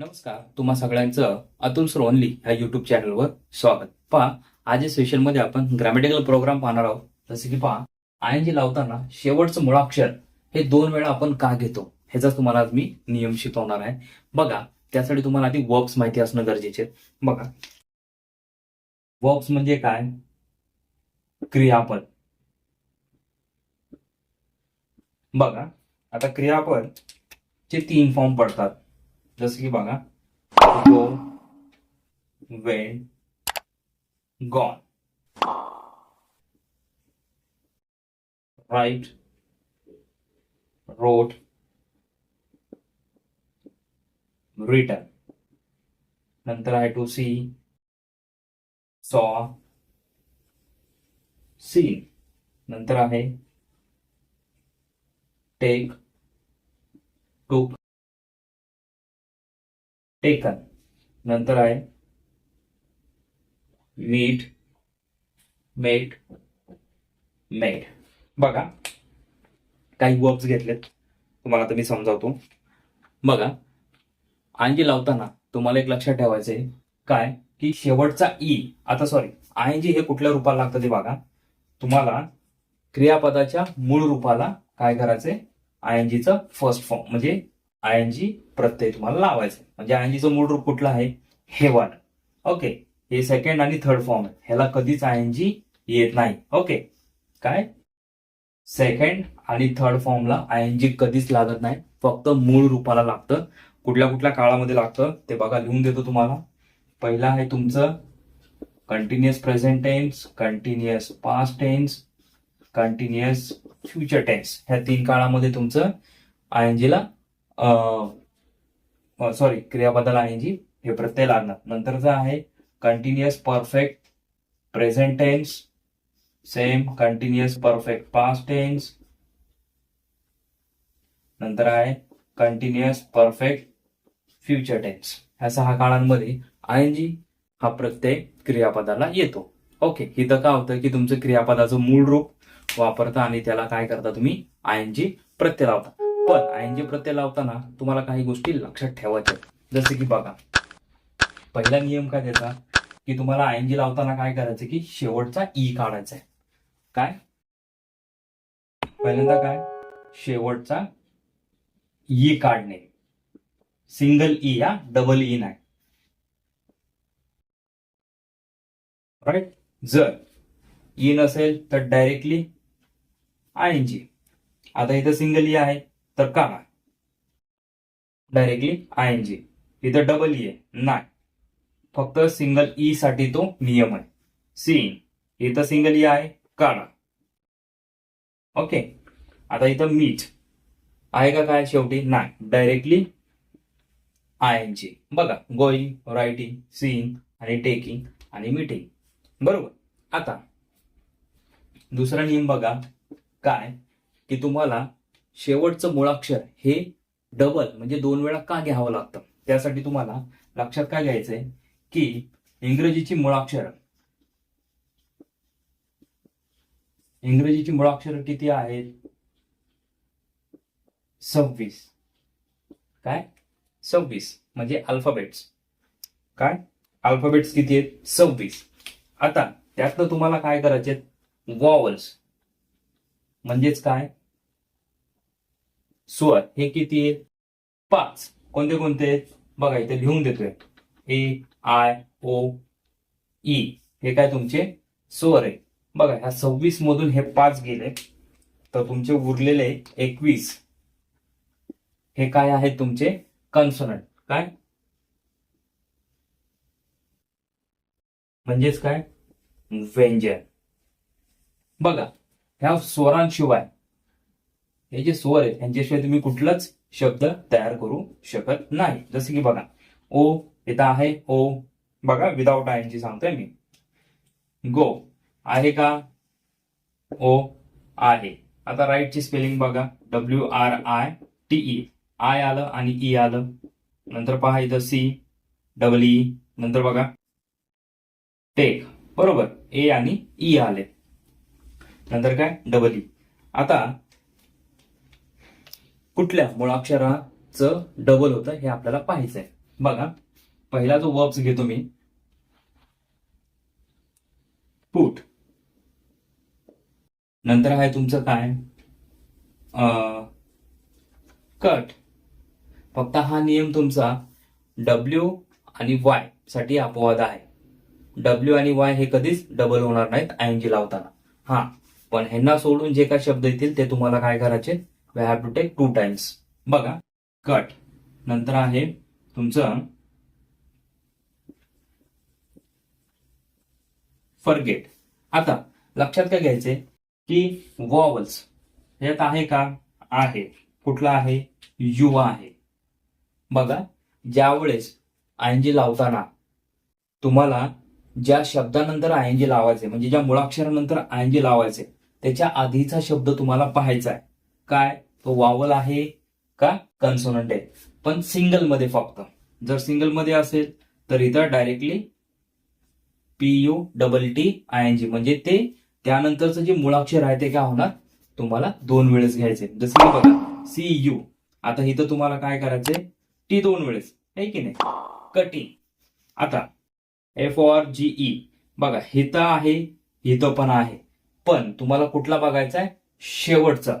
नमस्कार तुम्हा सगळ्यांचं अतुल सोनली ह्या युट्यूब चॅनलवर स्वागत. पहा आज या सेशनमध्ये आपण ग्रॅमॅटिकल प्रोग्राम पाहणार आहोत. जसे की पहा आय जी लावताना शेवटचं मुळाक्षर हे दोन वेळा आपण का घेतो ह्याचा तुम्हाला आज मी नियम शिकवणार आहे. बघा त्यासाठी तुम्हाला आधी वर्ब्स माहिती असणं गरजेचे. आहे. बघा. वर्ब्स म्हणजे काय? क्रियापद. बघा आता क्रियापद चे तीन फॉर्म पडतात. जसं की बघा go went gone write wrote written नंतर आहे टू सी सॉ सीन नंतर आहे टेक टूक टेकन नंतर आहे. मीट. मेट. मेड बघा. काही वर्ब्स घेतलेत. तुम्हाला आता मी समजावतो. बघा. आयनजी लावताना तुम्हाला एक लक्षात ठेवायचं आहे काय? की शेवटचा ई आता सॉरी आयनजी हे कुठल्या रूपाला लागतं ते बघा. तुम्हाला क्रियापदाच्या मूळ रूपाला काय करायचंय? आयएनजीचा फर्स्ट फॉर्म म्हणजे आयएनजी प्रत्यय तुम्हाला लावायचं म्हणजे आयएनजीचं मूळ रूप कुठलं आहे? हे वन ओके. हे सेकंड आणि थर्ड फॉर्म आहे. ह्याला कधीच आयएनजी येत नाही. ओके. काय? सेकंड आणि थर्ड फॉर्मला आयएनजी कधीच लागत नाही. फक्त मूळ रूपाला लागतं. कुठल्या कुठल्या काळामध्ये लागतं ते बघा लिहून देतो तुम्हाला. पहिला आहे तुमचं continuous present tense continuous past tense continuous future tense ह्या तीन काळामध्ये तुमचं आयएनजीला सॉरी क्रियापदाला जी हे प्रत्यय लागणार. नंतरचा आहे continuous perfect present tense same continuous perfect past tense नंतर आहे कंटिन्युअस परफेक्ट फ्युचर टेन्स ह्या सहा काळांमध्ये आयएनजी हा प्रत्यय क्रियापदाला येतो. ओके इथं काय होतं की तुमचं क्रियापदाचं मूळ रूप वापरता आणि त्याला काय करता तुम्ही? आयएनजी प्रत्यय लावता. पण आयएनजी प्रत्यय लावताना तुम्हाला काही गोष्टी लक्षात ठेवायच्या जसे की बघा पहिला नियम काय त्याचा? की तुम्हाला आय जी लावताना काय करायचं की शेवटचा ई काढायचा आहे. काय? पहिल्यांदा काय? शेवटचा ई काढणे. सिंगल ई या डबल ई नाही. राईट जर ई नसेल तर डायरेक्टली आय एन जी आता इथं सिंगल ई आहे. तर का? डायरेक्टली आय एन जी इथं डबल ई e आहे. नाही फक्त सिंगल ई e साठी तो नियम आहे. सीन इथं सिंगल ई e आहे. काढा. ओके आता इथं मीठ आहे का काय शेवटी? नाही डायरेक्टली आय एन जी बघा. गोईंग रायटिंग सीइंग आणि टेकिंग आणि मीटिंग बरोबर. आता दुसरा नियम बघा. काय? की तुम्हाला शेवटचं मुळाक्षर हे डबल म्हणजे दोन वेळा का घ्यावं लागतं? त्यासाठी तुम्हाला लक्षात काय घ्यायचंय? की इंग्रजीची मुळाक्षर इंग्रजीची मुळाक्षर किती आहेत? सव्वीस. काय? सव्वीस म्हणजे अल्फाबेट्स काय? अल्फाबेट्स किती आहेत? सव्वीस. आता त्यातनं तुम्हाला काय करायचे वॉवल्स म्हणजेच काय? स्वर हे किती? आहेत पाच. कोणते कोणते? बघा इथे लिहून देतोय. A I O E. हे काय तुमचे? स्वर आहे. बघा ह्या सव्वीस मधून हे पाच गेले. तर तुमचे उरलेले एकवीस. हे काय आहेत तुमचे? कन्सोनंट. काय? म्हणजेच काय? व्यंजन बघा ह्या स्वरांशिवाय हे जे स्वर आहेत यांच्याशिवाय तुम्ही कुठलाच शब्द तयार करू शकत नाही. जसं की बघा ओ इथं आहे ओ. बघा विदाऊट आयनची सांगतोय मी. गो आहे का? ओ आहे. आता राईटची स्पेलिंग बघा. W R I T E I आलं आणि ई आलं. नंतर पहा इथं सी डबल ई नंतर बघा. टेक बरोबर. ए आणि ई आले. नंतर काय? Double E e. आता कुठल्या मुळाक्षराचं डबल होतं हे आपल्याला पाहायचंय. बघा पहिला जो वर्ब्स घेतो मी पुट नंतर आहे तुमचं काय? कट फक्त हा नियम तुमचा डब्ल्यू आणि वायसाठी अपवाद आहे. डब्ल्यू आणि वाय हे कधीच डबल होणार नाहीत आयएनजी लावताना. हा पण ह्यांना सोडून जे काय शब्द येतील ते तुम्हाला काय करायचे? We have to take two times बघा. कट नंतर आहे तुमचं फरगेट आता लक्षात काय घ्यायचे की वॉवल्स ह्यात आहे का? आहे. कुठला आहे? युवा आहे. बघा. ज्यावेळेस आयनजी लावताना तुम्हाला ज्या शब्दानंतर आयनजी लावायचे म्हणजे ज्या मुळाक्षरानंतर आयनजी लावायचे त्याच्या आधीचा शब्द तुम्हाला पाहायचा आहे. काय? तो वावल आहे का? कन्सोनंट आहे. पण सिंगलमध्ये फक्त. जर सिंगलमध्ये असेल तर इथं directly P U double T I N G म्हणजे ते त्यानंतरचं जे मुळाक्षर आहे ते काय होणार? तुम्हाला दोन वेळेस घ्यायचे. जसं की बघा सी यू आता इथं तुम्हाला काय करायचंय? टी दोन वेळेस. आहे की नाही? कटिंग आता एफ आर जी ई बघा हिथं आहे हिथं पण आहे. पण तुम्हाला कुठला बघायचा आहे शेवटचा.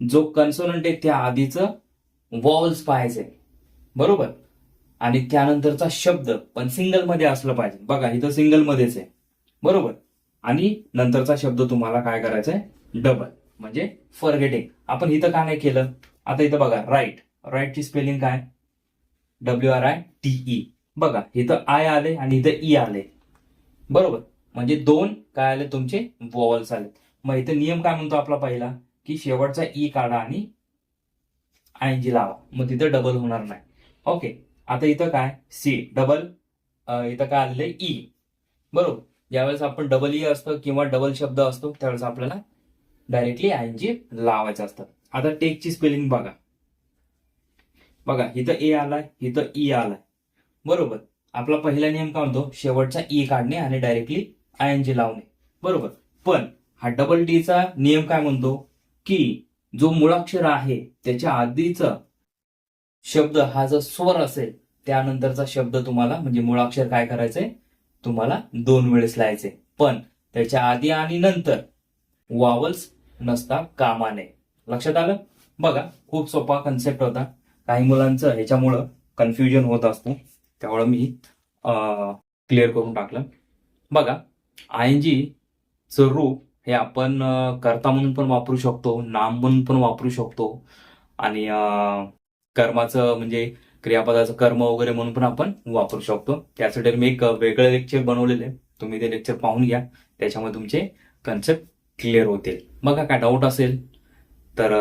जो कन्सोनंट आहे त्या आधीचं वॉल्स पाहायचंय बरोबर? आणि त्यानंतरचा शब्द पण सिंगलमध्ये असलं पाहिजे. बघा इथं सिंगल मध्येच आहे. बरोबर? आणि नंतरचा शब्द तुम्हाला काय करायचा आहे डबल म्हणजे फॉरगेटिंग आपण इथं का नाही केलं? आता इथं बघा राईट राईटची स्पेलिंग काय? W R I T E बघा इथं आय आले आणि इथं ई आले. बरोबर? म्हणजे दोन काय आले? तुमचे वॉवल्स आले. मग इथं नियम काय म्हणतो आपला पहिला? की शेवटचा ई काढा आणि आय एन जी लावा. मग तिथं डबल होणार नाही. ओके आता इथं काय? सी डबल इथं काय आलेलं ई e. बरोबर. ज्यावेळेस आपण डबल ई e असतं किंवा डबल शब्द असतो त्यावेळेस आपल्याला डायरेक्टली आय एन जी लावायचं असतं. आता टेकची स्पेलिंग बघा. बघा इथं ए आलाय इथं ई आलाय. बरोबर. आपला पहिला नियम काय म्हणतो? शेवटचा ई काढणे आणि डायरेक्टली आय एन जी लावणे. बरोबर. पण हा डबल टीचा नियम काय म्हणतो? की जो मुळाक्षर आहे त्याच्या आधीचा शब्द हा जर स्वर असेल त्यानंतरचा शब्द तुम्हाला म्हणजे मुळाक्षर काय करायचंय? तुम्हाला दोन वेळेस लिहायचे पण त्याच्या आधी आणि नंतर वावल्स नसता कामा नये लक्षात आलं? बघा खूप सोपा कन्सेप्ट होता. काही मुलांचं ह्याच्यामुळं कन्फ्युजन होत असतं. त्यामुळं मी क्लिअर करून टाकलं. बघा आय एन चं रूप हे आपण कर्ता म्हणून पण वापरू शकतो नाम म्हणून पण वापरू शकतो. आणि कर्माचं म्हणजे क्रियापदाचं कर्म वगैरे म्हणून पण आपण वापरू शकतो. त्यासाठी मी एक वेगळं लेक्चर बनवलेलं आहे. तुम्ही ते लेक्चर पाहून घ्या. त्याच्यामुळे तुमचे कन्सेप्ट क्लिअर होतील. बघा काय डाऊट असेल तर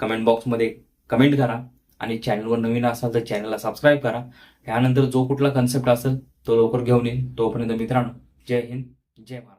कमेंट बॉक्समध्ये कमेंट करा. आणि चॅनलवर नवीन असाल तर चॅनलला सबस्क्राईब करा. त्यानंतर जो कुठला कन्सेप्ट असेल तो लवकर घेऊन येईल. तोपर्यंत मित्रांनो जय हिंद जय महाराष्ट्र